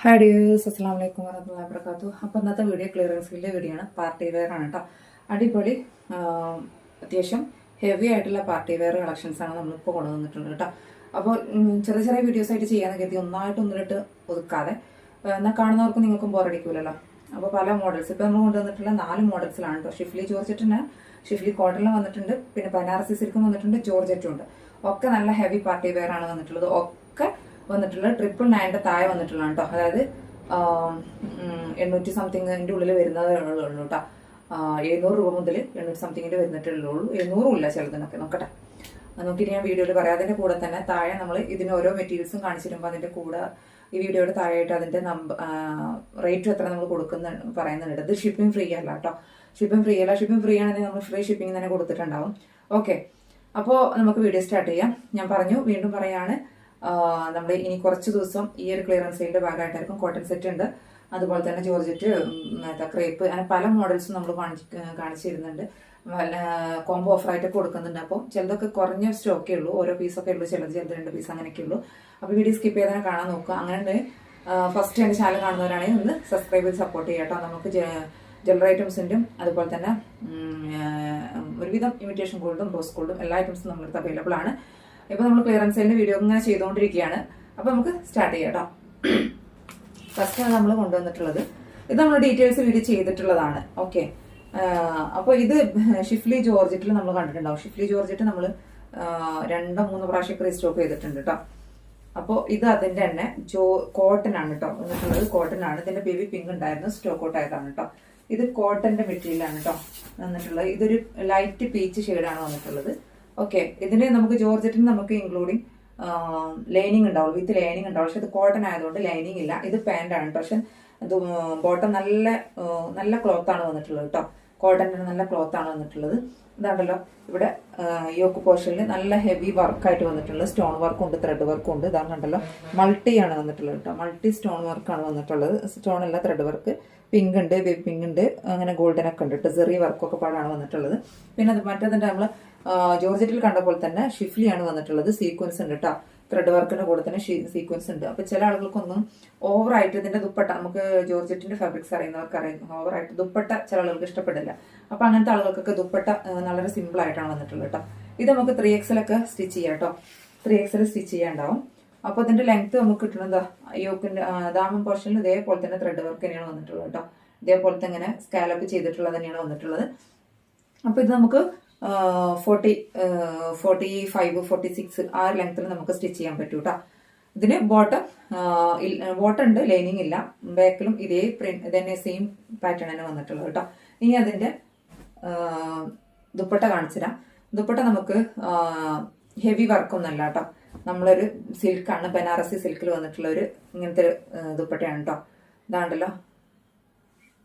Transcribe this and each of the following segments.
Hi dears അസ്സാം വലൈക്കും വരഹമുല്ലാ വർക്കാത്തു അപ്പോൾ ഇന്നത്തെ വീഡിയോ ക്ലിയറൻസിന്റെ വീഡിയോ ആണ്. പാർട്ടി വെയർ ആണ് കേട്ടോ അടിപൊളി അത്യാവശ്യം ഹെവി ആയിട്ടുള്ള പാർട്ടി വെയർ കളക്ഷൻസ് ആണ് നമ്മളിപ്പോൾ കൊണ്ടുവന്നിട്ടുണ്ട് കേട്ടോ അപ്പോൾ ചെറിയ ചെറിയ വീഡിയോസ് ആയിട്ട് ചെയ്യാന്ന് കരുതി ഒന്നായിട്ട് ഒന്നിട്ട് ഒതുക്കാതെ എന്നാൽ കാണുന്നവർക്ക് നിങ്ങൾക്കും ബോറടിക്കൂലല്ലോ അപ്പോൾ പല മോഡൽസ് ഇപ്പോൾ നമ്മൾ കൊണ്ടുവന്നിട്ടുള്ള നാല് മോഡൽസിലാണ് കേട്ടോ ഷിഫ്ലി ജോർജറ്റിന് ഷിഫ്ലി കോട്ടണിലും വന്നിട്ടുണ്ട് പിന്നെ ബനാറസി സിൽക്കും വന്നിട്ടുണ്ട് ജോർജറ്റും ഉണ്ട്. ഒക്കെ നല്ല ഹെവി പാർട്ടി വെയർ ആണ് വന്നിട്ടുള്ളത്. ഒക്കെ വന്നിട്ടുള്ളത് ട്രിപ്പിൾ നയന്റെ താഴെ വന്നിട്ടുള്ള കേട്ടോ അതായത് എണ്ണൂറ്റി സംതിങ്ങിന്റെ ഉള്ളിൽ വരുന്നതേ ഉള്ളൂ കേട്ടോ. എഴുന്നൂറ് രൂപ മുതൽ എണ്ണൂറ്റി സംതിങ്ങിന്റെ വരുന്നിട്ടുള്ളൂ എഴുന്നൂറും ഇല്ല ചിലതിനൊക്കെ നോക്കട്ടെ. നോക്കിയിട്ട് ഞാൻ വീഡിയോയിൽ പറയാം. അതിന്റെ കൂടെ തന്നെ താഴെ നമ്മൾ ഇതിന് ഓരോ മെറ്റീരിയൽസും കാണിച്ചിരുമ്പോൾ അതിന്റെ കൂടെ ഈ വീഡിയോയുടെ താഴെയായിട്ട് അതിന്റെ നമ്പർ റേറ്റും എത്ര നമ്മൾ കൊടുക്കുന്ന പറയുന്നുണ്ട്. ഇത് ഷിപ്പിംഗ് ഫ്രീ അല്ല കേട്ടോ. ഷിപ്പിംഗ് ഫ്രീ അല്ല. ഷിപ്പിംഗ് ഫ്രീ ആണെങ്കിൽ നമ്മൾ ഫ്രീ ഷിപ്പിംഗ് തന്നെ കൊടുത്തിട്ടുണ്ടാവും. ഓക്കെ അപ്പോൾ നമുക്ക് വീഡിയോ സ്റ്റാർട്ട് ചെയ്യാം. ഞാൻ പറഞ്ഞു വീണ്ടും പറയാണ് നമ്മൾ ഇനി കുറച്ച് ദിവസം ഈ ഒരു ക്ലിയറൻസ് സെയിലിന്റെ ഭാഗമായിട്ടായിരിക്കും കോട്ടൺ സെറ്റ് ഉണ്ട്. അതുപോലെ തന്നെ ജോർജറ്റ് മറ്റേ ക്രേപ്പ് അങ്ങനെ പല മോഡൽസും നമ്മൾ കാണിച്ചിരുന്നുണ്ട്. കോംബോ ഓഫറായിട്ട് കൊടുക്കുന്നുണ്ട്. അപ്പോൾ ചിലതൊക്കെ കുറഞ്ഞ സ്റ്റോക്കേ ഉള്ളൂ. ഓരോ പീസൊക്കെ ഉള്ളൂ. ചിലത് ചിലത് രണ്ട് പീസ് അങ്ങനെയൊക്കെ ഉള്ളൂ. അപ്പോൾ വീഡിയോ സ്കിപ്പ് ചെയ്താൽ കാണാൻ നോക്കുക. അങ്ങനെ ഫസ്റ്റ് എന്റെ ചാനൽ കാണുന്നവരാണെങ്കിൽ ഒന്ന് സബ്സ്ക്രൈബ് ചെയ്ത് സപ്പോർട്ട് ചെയ്യാം കേട്ടോ. നമുക്ക് ജ്വല്ലറി ഐറ്റംസിന്റെയും അതുപോലെ തന്നെ ഒരുവിധം ഇമിറ്റേഷൻ ഗോൾഡും റോസ് ഗോൾഡും എല്ലാ ഐറ്റംസും നമ്മളടുത്ത് അവൈലബിൾ ആണ്. ഇപ്പോൾ നമ്മൾ ക്ലിയറൻസ് വീഡിയോ ഇങ്ങനെ ചെയ്തുകൊണ്ടിരിക്കുകയാണ് അപ്പോൾ നമുക്ക് സ്റ്റാർട്ട് ചെയ്യാം ഫസ്റ്റ് നമ്മൾ കൊണ്ടുവന്നിട്ടുള്ളത്. ഇത് നമ്മൾ ഡീറ്റെയിൽസ് വീഡിയോ ചെയ്തിട്ടുള്ളതാണ്. ഓക്കെ അപ്പോൾ ഇത് ഷിഫ്ലി ജോർജറ്റിൽ നമ്മൾ കണ്ടിട്ടുണ്ടാവും. ഷിഫ്ലി ജോർജറ്റ് നമ്മൾ രണ്ടോ മൂന്നോ പ്രാവശ്യം റീസ്റ്റോക്ക് ചെയ്തിട്ടുണ്ട് കേട്ടോ അപ്പോൾ ഇത് അതിന്റെ തന്നെ ജോ കോട്ടൺ ആണ് കേട്ടോ എന്നിട്ടുള്ളത് കോട്ടൺ ആണ്. ഇതിന്റെ ബേബി പിങ്ക് ഉണ്ടായിരുന്നു. സ്റ്റോക്ക് ഔട്ട് ആയതാണ് കേട്ടോ ഇത് കോട്ടന്റെ മെറ്റീരിയൽ ആണ് കേട്ടോ വന്നിട്ടുള്ളത്. ഇതൊരു ലൈറ്റ് പീച്ച് ഷെയ്ഡാണ് വന്നിട്ടുള്ളത്. ഓക്കെ ഇതിന് നമുക്ക് ജോർജറ്റിന് നമുക്ക് ഇൻക്ലൂഡിങ് ലൈനിങ് ഉണ്ടാവും. വിത്ത് ലൈനിങ് ഉണ്ടാവും. പക്ഷെ ഇത് കോട്ടൺ ആയതുകൊണ്ട് ലൈനിങ് ഇല്ല. ഇത് പാന്റ് ആണ് പക്ഷെ ഇത് ബോട്ടം നല്ല നല്ല ക്ലോത്ത് ആണ് വന്നിട്ടുള്ളത് കേട്ടോ. കോട്ടന്റെ നല്ല ക്ലോത്ത് ആണ് വന്നിട്ടുള്ളത്. ഇതാണ്ടല്ലോ ഇവിടെ യോക്ക് പോർഷനിൽ നല്ല ഹെവി വർക്കായിട്ട് വന്നിട്ടുള്ളത് സ്റ്റോൺ വർക്കും ഉണ്ട് ത്രെഡ് വർക്കും ഉണ്ട്. ഇതാണ് കണ്ടല്ലോ. മൾട്ടി ആണ് വന്നിട്ടുള്ളത് കേട്ടോ. മൾട്ടി സ്റ്റോൺ വർക്കാണ് വന്നിട്ടുള്ളത്. സ്റ്റോൺ അല്ല ത്രെഡ് വർക്ക് പിങ്ക് ഉണ്ട് ബേബി പിങ്ക് ഉണ്ട്. അങ്ങനെ ഗോൾഡൻ ഒക്കെ ഉണ്ട്. കേട്ടോ ചെറിയ വർക്കൊക്കെ പാടാണ് വന്നിട്ടുള്ളത്. പിന്നെ അത് മറ്റേതിന്റെ നമ്മൾ ജോർജറ്റിൽ കണ്ട പോലെ തന്നെ ഷിഫ്ലിയാണ് വന്നിട്ടുള്ളത്. സീക്വൻസ് ഉണ്ട് കേട്ടോ. ത്രെഡ് വർക്കിന്റെ കൂടെ തന്നെ സീക്വൻസ് ഉണ്ട്. അപ്പൊ ചില ആളുകൾക്കൊന്നും ഓവറായിട്ട് ഇതിന്റെ ദുപ്പട്ട നമുക്ക് ജോർജറ്റിന്റെ ഫാബ്രിക്സ് അറിയുന്നവർക്ക് അറിയാം. ഓവറായിട്ട് ദുപ്പട്ട ചില ആളുകൾക്ക് ഇഷ്ടപ്പെടില്ല. അപ്പൊ അങ്ങനത്തെ ആളുകൾക്കൊക്കെ ദുപ്പട്ട വളരെ സിമ്പിൾ ആയിട്ടാണ് വന്നിട്ടുള്ളത് കേട്ടോ. ഇത് നമുക്ക് ത്രീ എക്സലൊക്കെ സ്റ്റിച്ച് ചെയ്യാം കേട്ടോ. ത്രീ എക്സൽ സ്റ്റിച്ച് ചെയ്യാണ്ടാവും. അപ്പൊ ഇതിന്റെ ലെങ്ത് നമുക്ക് കിട്ടുന്നത് യോക്കിന്റെ ദാമം പോർഷനിൽ ഇതേപോലെ തന്നെ ത്രെഡ് വർക്ക് തന്നെയാണ് വന്നിട്ടുള്ളത് കേട്ടോ. ഇതേപോലത്തെ ഇങ്ങനെ സ്കാലപ്പ് ചെയ്തിട്ടുള്ളത് തന്നെയാണ് വന്നിട്ടുള്ളത്. അപ്പൊ ഇത് നമുക്ക് forty forty five forty six ആ ലെങ്ത്തിൽ നമുക്ക് സ്റ്റിച്ച് ചെയ്യാൻ പറ്റും കേട്ടോ ഇതിന് ബോട്ടം ബോട്ടം ഉണ്ട് ലൈനിങ് ഇല്ല. ബാക്കിലും ഇതേ പ്രിന്റ് തന്നെ സെയിം പാറ്റേൺ തന്നെ വന്നിട്ടുള്ളത് കേട്ടോ. ഇനി അതിന്റെ ആ, ദുപ്പട്ട കാണിച്ചുതരാം. ദുപ്പട്ട നമുക്ക് ഹെവി വർക്കൊന്നുമല്ല കേട്ടോ. നമ്മളൊരു സിൽക്കാണ് ബനാറസി സിൽക്കിൽ വന്നിട്ടുള്ള ഒരു ഇങ്ങനത്തെ ഒരു ദുപ്പട്ടയാണ് കേട്ടോ. ഇതാണ്ടല്ലോ.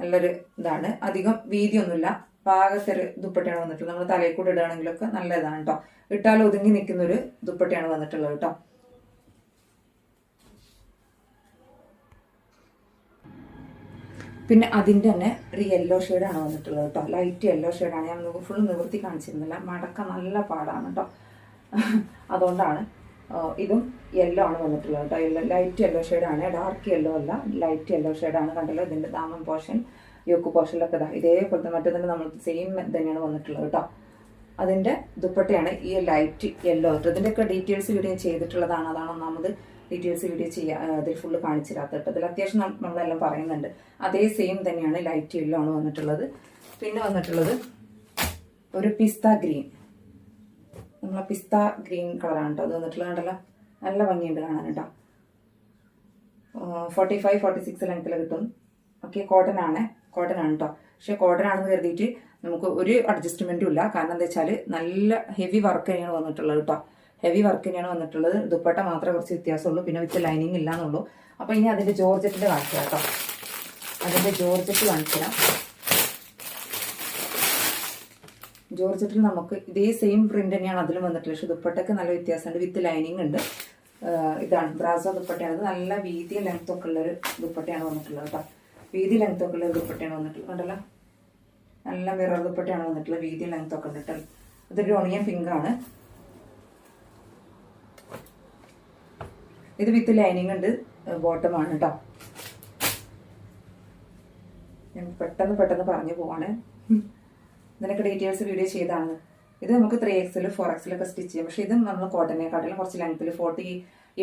നല്ലൊരു ഇതാണ്. അധികം വീതിയൊന്നുമില്ല. പാകത്തൊരു ദുപ്പട്ടയാണ് വന്നിട്ടുള്ളത്. നമ്മൾ തലയിൽ കൂടെ ഇടുകയാണെങ്കിലൊക്കെ നല്ലതാണ് കേട്ടോ ഇട്ടാൽ ഒതുങ്ങി നിൽക്കുന്ന ഒരു ദുപ്പട്ടയാണ് വന്നിട്ടുള്ളത് കേട്ടോ പിന്നെ അതിന്റെ തന്നെ ഒരു യെല്ലോ ഷെയ്ഡാണ് വന്നിട്ടുള്ളത് കേട്ടോ ലൈറ്റ് യെല്ലോ ഷെയ്ഡാണ് ഞാൻ ഫുൾ നിവൃത്തി കാണിച്ചിരുന്നില്ല. മടക്ക നല്ല പാടാണ് കേട്ടോ അതുകൊണ്ടാണ് ഇതും യെല്ലോ ആണ് വന്നിട്ടുള്ളത് കേട്ടോ യെല്ലോ ലൈറ്റ് യെല്ലോ ഷെയ്ഡാണ് ഡാർക്ക് യെല്ലോ അല്ല ലൈറ്റ് യെല്ലോ ഷെയ്ഡാണ് കണ്ടല്ലോ? ഇതിന്റെ ദാമൻ പോർഷൻ. യോക്ക് പോർഷനിലൊക്കെ ഇതാ ഇതേപോലത്തെ തന്നെ നമ്മൾ സെയിം തന്നെയാണ് വന്നിട്ടുള്ളത് കേട്ടോ അതിന്റെ ദുപ്പട്ടയാണ് ഈ ലൈറ്റ് യെല്ലോ ഇതിന്റെയൊക്കെ ഡീറ്റെയിൽസ് വീഡിയോ ചെയ്തിട്ടുള്ളതാണ്. അതാണ് ഒന്നാമത് ഡീറ്റെയിൽസ് വീഡിയോ ചെയ്യാ അതിൽ ഫുള്ള് കാണിച്ചിരാത്ത കേട്ടോ അതിൽ അത്യാവശ്യം നമ്മളെല്ലാം പറയുന്നുണ്ട്. അതേ സെയിം തന്നെയാണ് ലൈറ്റ് യെല്ലോ ആണ് വന്നിട്ടുള്ളത്. പിന്നെ വന്നിട്ടുള്ളത് ഒരു പിസ്ത ഗ്രീൻ. നമ്മളെ പിസ്ത ഗ്രീൻ കളറാണ് കേട്ടോ അത് വന്നിട്ടുള്ളത് കണ്ടല്ലോ? നല്ല ഭംഗിയുണ്ട് കാണാൻ കേട്ടോ ഫോർട്ടി ഫൈവ് ഫോർട്ടി സിക്സ് ലെങ്ത്തിൽ കിട്ടും. ഓക്കെ കോട്ടൺ ആണ്. കോട്ടൺ ആണ് കേട്ടോ പക്ഷെ കോട്ടൺ ആണെന്ന് കരുതിയിട്ട് നമുക്ക് ഒരു അഡ്ജസ്റ്റ്മെന്റും ഇല്ല. കാരണം എന്താ വെച്ചാൽ നല്ല ഹെവി വർക്ക് തന്നെയാണ് വന്നിട്ടുള്ളത് കേട്ടോ ഹെവി വർക്ക് തന്നെയാണ് വന്നിട്ടുള്ളത്. ദുപ്പട്ട മാത്രമേ കുറച്ച് വ്യത്യാസമുള്ളൂ. പിന്നെ വിത്ത് ലൈനിങ് ഇല്ല എന്നുള്ളൂ അപ്പോൾ ഇനി അതിന്റെ ജോർജറ്റിന്റെ കാണിക്കുക കേട്ടോ അതിന്റെ ജോർജറ്റ് കാണിക്കാം. ജോർജറ്റിൽ നമുക്ക് ഇതേ സെയിം പ്രിന്റ് തന്നെയാണ് അതിലും വന്നിട്ടുള്ളത്. പക്ഷെ ദുപ്പട്ടയ്ക്ക് നല്ല വ്യത്യാസമുണ്ട്. വിത്ത് ലൈനിങ് ഉണ്ട്. ഇതാണ്. ബ്രാസോ ദുപ്പട്ടയാണ് നല്ല വീതിയും ലെങ്ത് ഒക്കെ ഉള്ള ഒരു ദുപ്പട്ടയാണ് വന്നിട്ടുള്ളത് കേട്ടോ വീതി ലെങ്ത് ഒക്കെ ഉള്ള ദുപ്പട്ടയാണ് വന്നിട്ടുള്ളത്. കണ്ടല്ലോ? നല്ല മിറർ ദുപ്പട്ടയാണ് വന്നിട്ടുള്ളത് വീതി ലെങ്ത് ഒക്കെ ഉണ്ട് കേട്ടോ ഇതൊരു ഒണിയൻ പിങ്ക് ആണ്. ഇത് വിത്ത് ലൈനിങ് ഉണ്ട്. ബോട്ടമാണ് കേട്ടോ ഞാൻ പെട്ടെന്ന് പെട്ടെന്ന് പറഞ്ഞു പോവാണ്. ഇതിനൊക്കെ ഡീറ്റെയിൽസ് വീഡിയോ ചെയ്താണ്. ഇത് നമുക്ക് ത്രീ എക്സിൽ ഫോർ എക്സിലൊക്കെ സ്റ്റിച്ച് ചെയ്യാം. പക്ഷേ ഇത് നമ്മൾ കോട്ടനെക്കാട്ടിലും കുറച്ച് ലെങ്ത്തിൽ ഫോർട്ടി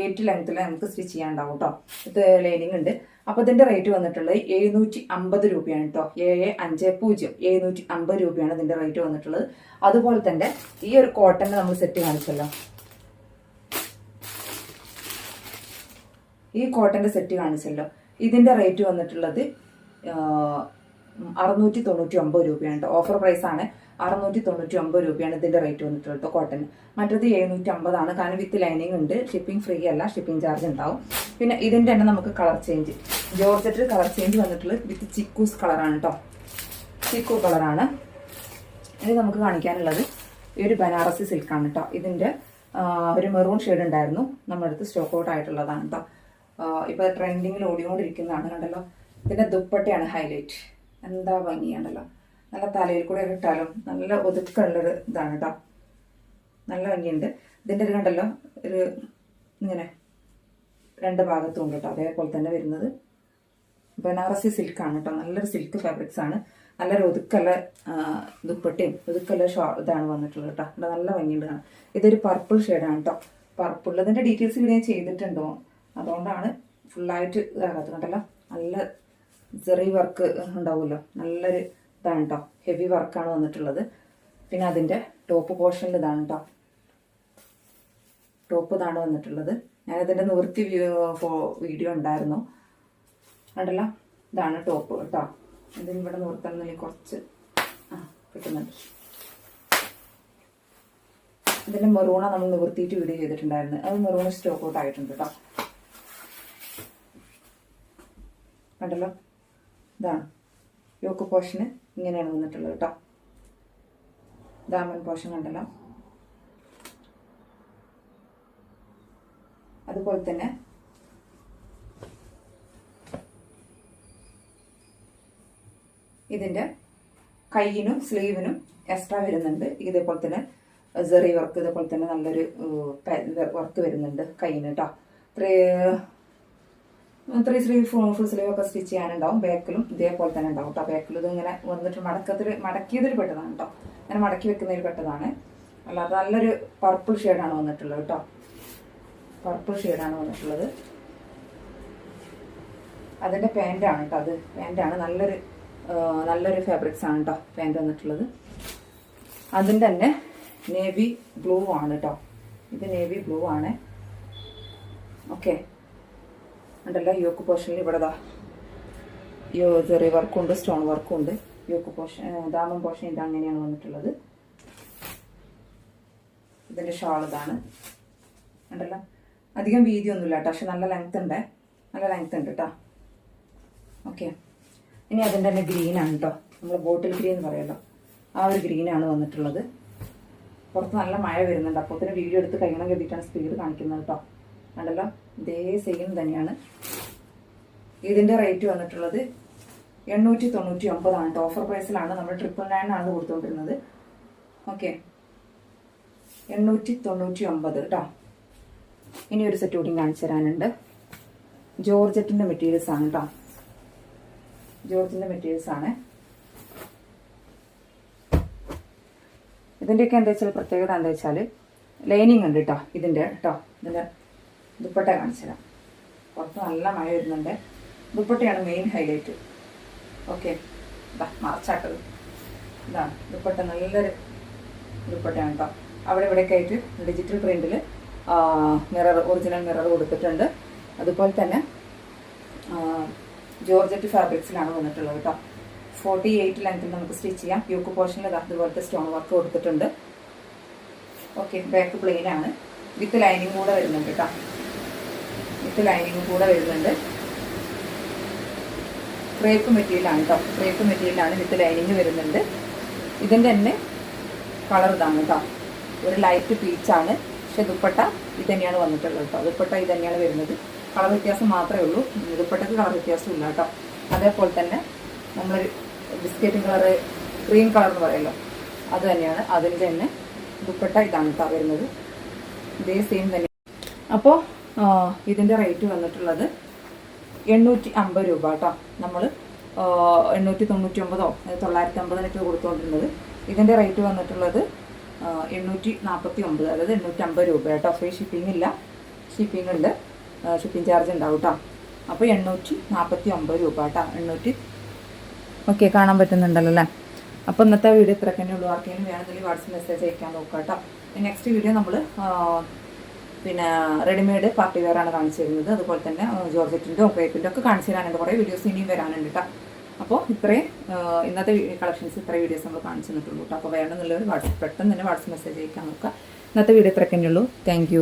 എയ്റ്റ് ലെങ്ത്തിൽ നമുക്ക് സ്റ്റിച്ച് ചെയ്യാണ്ടാവും കേട്ടോ ഇത് ലൈനിങ് ഉണ്ട്. അപ്പോൾ ഇതിന്റെ റേറ്റ് വന്നിട്ടുള്ളത് എഴുന്നൂറ്റി അമ്പത് രൂപയാണ് കേട്ടോ ഏഴ് അഞ്ച് പൂജ്യം. എഴുന്നൂറ്റി അമ്പത് രൂപയാണ് ഇതിന്റെ റേറ്റ് വന്നിട്ടുള്ളത്. അതുപോലെ തന്നെ ഈ ഒരു കോട്ടന്റെ നമ്മൾ സെറ്റ് കാണിച്ചല്ലോ. ഈ കോട്ടന്റെ സെറ്റ് കാണിച്ചല്ലോ. ഇതിന്റെ റേറ്റ് വന്നിട്ടുള്ളത് അറുന്നൂറ്റി തൊണ്ണൂറ്റി ഒമ്പത് രൂപയാണ് കേട്ടോ ഓഫർ പ്രൈസ് ആണ് അറുന്നൂറ്റി തൊണ്ണൂറ്റി ഒമ്പത് രൂപയാണ് ഇതിന്റെ റേറ്റ് വന്നിട്ടുള്ളത്. കോട്ടൺ മറ്റത് എഴുന്നൂറ്റി അമ്പതാണ് കാരണം വിത്ത് ലൈനിങ് ഉണ്ട് ഷിപ്പിംഗ് ഫ്രീ അല്ല ഷിപ്പിംഗ് ചാർജ് ഉണ്ടാവും. പിന്നെ ഇതിന്റെ തന്നെ നമുക്ക് colour change georgette colour change വന്നിട്ടുള്ളത് വിത്ത് ചിക്കൂസ് കളറാണ് കേട്ടോ ചിക്കു കളറാണ് ഇത് നമുക്ക് കാണിക്കാനുള്ളത് ഈ ഒരു ബനാറസി സിൽക്കാണ് കേട്ടോ ഇതിന്റെ ഒരു മെറൂൺ ഷെയ്ഡ് ഉണ്ടായിരുന്നു. നമ്മുടെ അടുത്ത് സ്റ്റോക്ക് ഔട്ട് ആയിട്ടുള്ളതാണ് കേട്ടോ ഇപ്പൊ ട്രെൻഡിങ്ങിൽ ഓടിക്കൊണ്ടിരിക്കുന്നതാണ് കണ്ടല്ലോ. ഇതിന്റെ ദുപ്പട്ടയാണ് ഹൈലൈറ്റ് എന്താ ഭംഗിയാണല്ലോ. നല്ല തലയിൽ കൂടെ ഇട്ടാലും നല്ല ഒതുക്കുള്ളൊരു ഇതാണ് കേട്ടോ നല്ല ഭംഗിയുണ്ട്. ഇതിന്റെ ഒരു കണ്ടല്ലോ ഒരു ഇങ്ങനെ രണ്ട് ഭാഗത്തും ഉണ്ട് കേട്ടോ അതേപോലെ തന്നെ വരുന്നത്. ബനാറസി സിൽക്കാണ് കേട്ടോ നല്ലൊരു സിൽക്ക് ഫാബ്രിക്സ് ആണ്. നല്ലൊരു ഒതുക്കല്ല ദുപ്പട്ടയും ഒതുക്കല്ല ഷോ ഇതാണ് വന്നിട്ടുള്ളത് കേട്ടോ ഇവിടെ നല്ല ഭംഗിയുണ്ട് ഇതൊരു പർപ്പിൾ ഷെയ്ഡാണ് കേട്ടോ പർപ്പിൾ ഇതിന്റെ ഡീറ്റെയിൽസ് ഇവിടെ ഞാൻ ചെയ്തിട്ടുണ്ടോ? അതുകൊണ്ടാണ് ഫുള്ളായിട്ട് ഇതാകാത്തത്. കണ്ടല്ലോ? നല്ല ചെറിയ വർക്ക് ഉണ്ടാവുമല്ലോ? നല്ലൊരു ഇതാണ് കേട്ടോ ഹെവി വർക്കാണ് വന്നിട്ടുള്ളത്. പിന്നെ അതിന്റെ ടോപ്പ് പോർഷനിൽ ഇതാണ് കേട്ടോ ടോപ്പ് ഇതാണ് വന്നിട്ടുള്ളത്. ഞാനതിന്റെ നിവൃത്തി വീഡിയോ ഉണ്ടായിരുന്നു. കണ്ടല്ലോ? ഇതാണ് ടോപ്പ് കേട്ടോ ഇതിന് ഇവിടെ നിവർത്തണമെന്നില്ല കുറച്ച് ആ കിട്ടുന്നുണ്ട്. ഇതിന്റെ മെറൂണ നമ്മൾ നിവർത്തിയിട്ട് വീഡിയോ ചെയ്തിട്ടുണ്ടായിരുന്നു അത് മെറൂണ സ്റ്റോക്ക് ഔട്ട് ആയിട്ടുണ്ട് കേട്ടോ കണ്ടല്ലോ? ഇതാണ്. യോക്ക് പോർഷന് ഇങ്ങനെയാണ് വന്നിട്ടുള്ളത് കേട്ടോ ദാമൻ പോഷൻ കണ്ടല്ലോ അതുപോലെ തന്നെ ഇതിന്റെ കൈയിനും സ്ലീവിനും എക്സ്ട്രാ വരുന്നുണ്ട്. ഇതേപോലെ തന്നെ സെറി വർക്ക് ഇതേപോലെ തന്നെ നല്ലൊരു വർക്ക് വരുന്നുണ്ട് കയ്യിന് കേട്ടോ three three sleeve full sleeve ഒക്കെ സ്റ്റിച്ച് ചെയ്യാനുണ്ടാവും. ബാക്കിലും ഇതേപോലെ തന്നെ ഉണ്ടാവും കേട്ടോ ബാക്കിലും ഇതിങ്ങനെ വന്നിട്ട് മടക്കത്തിൽ മടക്കിയതിൽ പെട്ടതാണ് കേട്ടോ അങ്ങനെ മടക്കി വെക്കുന്നതിൽ പെട്ടതാണ്. അല്ലാതെ നല്ലൊരു പർപ്പിൾ ഷെയ്ഡാണ് വന്നിട്ടുള്ളത് കേട്ടോ പർപ്പിൾ ഷെയ്ഡാണ് വന്നിട്ടുള്ളത്. അതിന്റെ പാന്റാണ് കേട്ടോ അത്. പാന്റാണ് നല്ലൊരു നല്ലൊരു ഫാബ്രിക്സ് ആണ് കേട്ടോ പാന്റ് വന്നിട്ടുള്ളത്. അതിന്റെ തന്നെ നേവി ബ്ലൂ ആണ് കേട്ടോ ഇത് നേവി ബ്ലൂ ആണ്. ഓക്കെ ഉണ്ടല്ലോ യോക്ക് പോർഷനിൽ ഇവിടെ ദാ യോ ചെറിയ വർക്കും ഉണ്ട് സ്റ്റോൺ വർക്കും ഉണ്ട് യോക്ക് പോർഷൻ ദാമം പോർഷൻ ഇത് അങ്ങനെയാണ് വന്നിട്ടുള്ളത്. ഇതിന്റെ ഷാൾ ഇതാണ്. ഉണ്ടല്ലോ? അധികം വീതിയൊന്നുമില്ല കേട്ടോ പക്ഷെ നല്ല ലെങ്ത് ഉണ്ട്. നല്ല ലെങ്ത് ഉണ്ട് കേട്ടോ. ഓക്കെ ഇനി അതിന്റെ തന്നെ ഗ്രീനാണ് കേട്ടോ. നമ്മൾ ബോട്ടിൽ ഗ്രീൻ എന്ന് പറയുമല്ലോ ആ ഒരു ഗ്രീനാണ് വന്നിട്ടുള്ളത്. പുറത്ത് നല്ല മഴ വരുന്നുണ്ട്. അപ്പോൾ തന്നെ വീഡിയോ എടുത്ത് കഴിയണം കരുതിയിട്ടാണ് സ്പീഡ് കാണിക്കുന്നത് കേട്ടോ. കണ്ടല്ലോ ഇതേ സെയിം തന്നെയാണ്. ഇതിന്റെ റേറ്റ് വന്നിട്ടുള്ളത് എണ്ണൂറ്റി തൊണ്ണൂറ്റി ഒമ്പതാണ് ഓഫർ പ്രൈസിലാണ് നമ്മൾ ട്രിപ്പിൾ ആണ് കൊടുത്തുകൊണ്ടിരുന്നത് ഓക്കെ എണ്ണൂറ്റി തൊണ്ണൂറ്റി ഒമ്പത് കേട്ടോ ഇനി ഒരു സെറ്റ് കൂടി കാണിച്ചു തരാനുണ്ട്. ജോർജറ്റിന്റെ മെറ്റീരിയൽസ് ആണ് കേട്ടോ ജോർജിന്റെ മെറ്റീരിയൽസ് ആണ്. ഇതിന്റെയൊക്കെ എന്താ വെച്ചാൽ പ്രത്യേകത എന്താ വെച്ചാൽ ലൈനിങ് ഉണ്ട് കേട്ടോ ഇതിന്റെ കേട്ടോ ഇതിന്റെ ദുപ്പട്ട കാണിച്ചതാണ് പുറത്ത് നല്ല മഴ വരുന്നുണ്ട്. ദുപ്പട്ടയാണ് മെയിൻ ഹൈലൈറ്റ് ഓക്കെ ഇതാ മറച്ചാട്ടത് ഇതാണ് ദുപ്പട്ട നല്ലൊരു ദുപ്പട്ടയാണ് കേട്ടോ അവിടെ ഇവിടെയൊക്കെ ആയിട്ട് ഡിജിറ്റൽ പ്രിന്റിൽ മിറർ ഒറിജിനൽ മിറർ കൊടുത്തിട്ടുണ്ട്. അതുപോലെ തന്നെ ജോർജറ്റ് ഫാബ്രിക്സിലാണ് വന്നിട്ടുള്ളത് കേട്ടോ ഫോർട്ടി എയ്റ്റ് ലെങ്ത്തിൽ നമുക്ക് സ്റ്റിച്ച് ചെയ്യാം. യൂക്ക് പോർഷനിൽ അതുപോലത്തെ സ്റ്റോൺ വർക്ക് കൊടുത്തിട്ടുണ്ട്. ഓക്കെ ബാക്ക് പ്ലെയിൻ ആണ്. വിത്ത് ലൈനിങ് കൂടെ വരുന്നുണ്ട് കേട്ടോ വിത്ത് ലൈനിങ് കൂടെ വരുന്നുണ്ട്. ക്രേപ്പ് മെറ്റീരിയലാണ് കേട്ടോ ക്രേപ്പ് മെറ്റീരിയലാണ് വിത്ത് ലൈനിങ് വരുന്നുണ്ട്. ഇതിന്റെ തന്നെ കളർ ഇതാണ് കേട്ടോ ഒരു ലൈറ്റ് പീച്ചാണ് പക്ഷെ ദുപ്പട്ട ഇത് തന്നെയാണ് വന്നിട്ടുള്ളത് കേട്ടോ ദുപ്പട്ട ഇത് തന്നെയാണ് വരുന്നത്. കളർ വ്യത്യാസം മാത്രമേ ഉള്ളൂ. ദുപ്പട്ടയ്ക്ക് കളർ വ്യത്യാസം ഇല്ല കേട്ടോ അതേപോലെ തന്നെ നമ്മൾ ബിസ്ക്കറ്റ് കളർ ക്രീം കളർ എന്ന് പറയുമല്ലോ അത് തന്നെയാണ്. അതിന്റെ തന്നെ ദുപ്പട്ട ഇതാണ് കേട്ടോ വരുന്നത്. ഇതേ സെയിം തന്നെ. അപ്പോൾ ഇതിന്റെ റേറ്റ് വന്നിട്ടുള്ളത് എണ്ണൂറ്റി അമ്പത് രൂപ കേട്ടോ. നമ്മൾ എണ്ണൂറ്റി തൊണ്ണൂറ്റി ഒമ്പതോ തൊള്ളായിരത്തി അമ്പതിനൊക്കെ കൊടുത്തുകൊണ്ടിരുന്നത് ഇതിന്റെ റേറ്റ് വന്നിട്ടുള്ളത് എണ്ണൂറ്റി നാൽപ്പത്തി ഒമ്പത് അതായത് എണ്ണൂറ്റി അമ്പത് രൂപ കേട്ടോ. ഫ്രീ ഷിപ്പിംഗ് ഇല്ല. ഷിപ്പിംഗ് ഉണ്ട്. ഷിപ്പിംഗ് ചാർജ് ഉണ്ടാവും കേട്ടോ അപ്പോൾ എണ്ണൂറ്റി നാൽപ്പത്തി ഒമ്പത് രൂപ കേട്ടോ. എണ്ണൂറ്റി ഓക്കെ കാണാൻ പറ്റുന്നുണ്ടല്ലോ അല്ലേ? അപ്പോൾ ഇന്നത്തെ വീഡിയോ ഇത്ര തന്നെ ഉള്ളൂ. ആർക്കെങ്കിലും വേണമെങ്കിൽ വാട്സപ്പ് മെസ്സേജ് അയക്കാൻ നോക്കാം കേട്ടോ നെക്സ്റ്റ് വീഡിയോ നമ്മൾ പിന്നെ റെഡിമെയ്ഡ് പാർട്ടി വെയർ ആണ് കാണിച്ചു തരുന്നത് അതുപോലെ തന്നെ ജോർജറ്റിന്റെ ക്രേപ്പിന്റെ ഒക്കെ കാണിച്ചു തരാനുണ്ട് കുറേ വീഡിയോസ് ഇനിയും വരാനുണ്ട് കേട്ടോ അപ്പോൾ ഇത്രയും ഇന്നത്തെ കളക്ഷൻസ് ഇത്രയും വീഡിയോസ് നമ്മൾ കാണിച്ചു തന്നിട്ടുള്ളൂ കേട്ടോ അപ്പോൾ വേണമെന്നുള്ളവർ വാട്സപ്പ് പെട്ടെന്ന് തന്നെ വാട്സപ്പ് മെസ്സേജ് അയക്കാൻ നോക്കുക. ഇന്നത്തെ വീഡിയോ ഇത്രയൊക്കെ ഉള്ളൂ. താങ്ക്